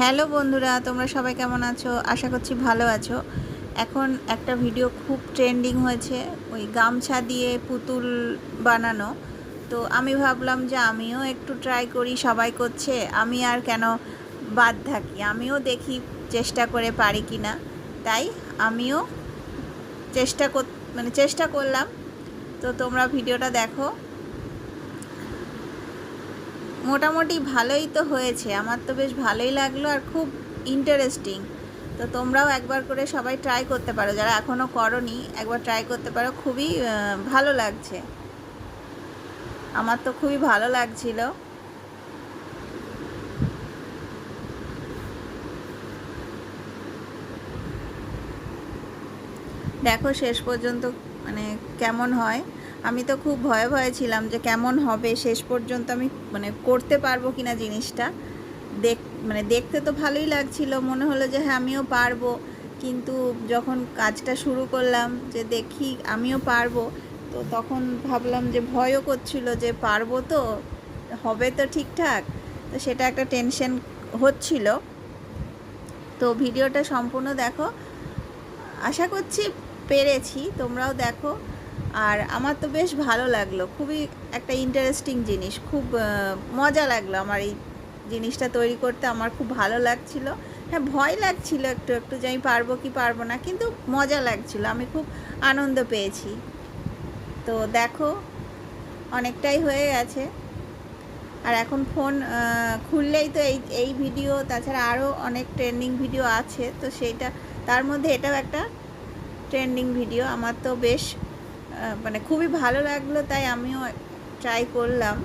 Hello বন্ধুরা, তোমরা সবাই কেমন আছো? আশা করছি ভালো আছো। এখন একটা ভিডিও খুব ট্রেন্ডিং হয়েছে, ওই গামছা দিয়ে পুতুল বানানো। তো আমি ভাবলাম যে আমিও একটু ট্রাই করি, সবাই করছে। আমি আর কেন বাদ থাকি? আমিও দেখি চেষ্টা করে পারি কি না তাই আমিও চেষ্টা কর মানে চেষ্টা করলাম। তো তোমরা ভিডিওটা দেখো। মোটামুটি ভালোই তো হয়েছে। আমার তো বেশ ভালোই লাগল আর খুব ইন্টারেস্টিং তো তোমরাও একবার করে সবাই ট্রাই করতে পারো। যারা এখনও করনি, একবার ট্রাই করতে পারো। খুবই ভালো লাগছে। আমার তো খুবই ভালো লাগছিল। দেখো শেষ পর্যন্ত মানে কেমন হয়? আমি তো খুব ভয়ে ভয়ে ছিলাম যে কেমন হবে, শেষ পর্যন্ত আমি মানে করতে পারব কিনা জিনিসটা। দেখ মানে দেখতে তো ভালোই লাগছিল, মনে হলো যে হ্যাঁ আমিও পারব। কিন্তু যখন কাজটা শুরু করলাম যে দেখি আমিও পারব, তো তখন ভাবলাম যে ভয়ও করছিল যে পারব তো, হবে তো ঠিকঠাক। তো সেটা একটা টেনশন হচ্ছিল। তো ভিডিওটা সম্পূর্ণ দেখো। আশা করছি পেরেছি, তোমরাও দেখো। আর আমার তো বেশ ভালো লাগল, খুবই একটা ইন্টারেস্টিং জিনিস, খুব মজা লাগল আমার এই জিনিসটা তৈরি করতে, আমার খুব ভালো লাগছিল। হ্যাঁ ভয় লাগছিল একটু একটু যে আমি পারব কি পারব না, কিন্তু মজা লাগছিল, আমি খুব আনন্দ পেয়েছি। তো দেখো, অনেকটাই হয়ে গেছে। আর এখন ফোন খুললেই তো এই এই ভিডিও তাছাড়া আরও অনেক ট্রেন্ডিং ভিডিও আছে, তো সেইটা, তার মধ্যে এটাও একটা ট্রেন্ডিং ভিডিও আমার তো বেশ মানে খুবই ভালো লাগল তাই আমিও ট্রাই করলাম।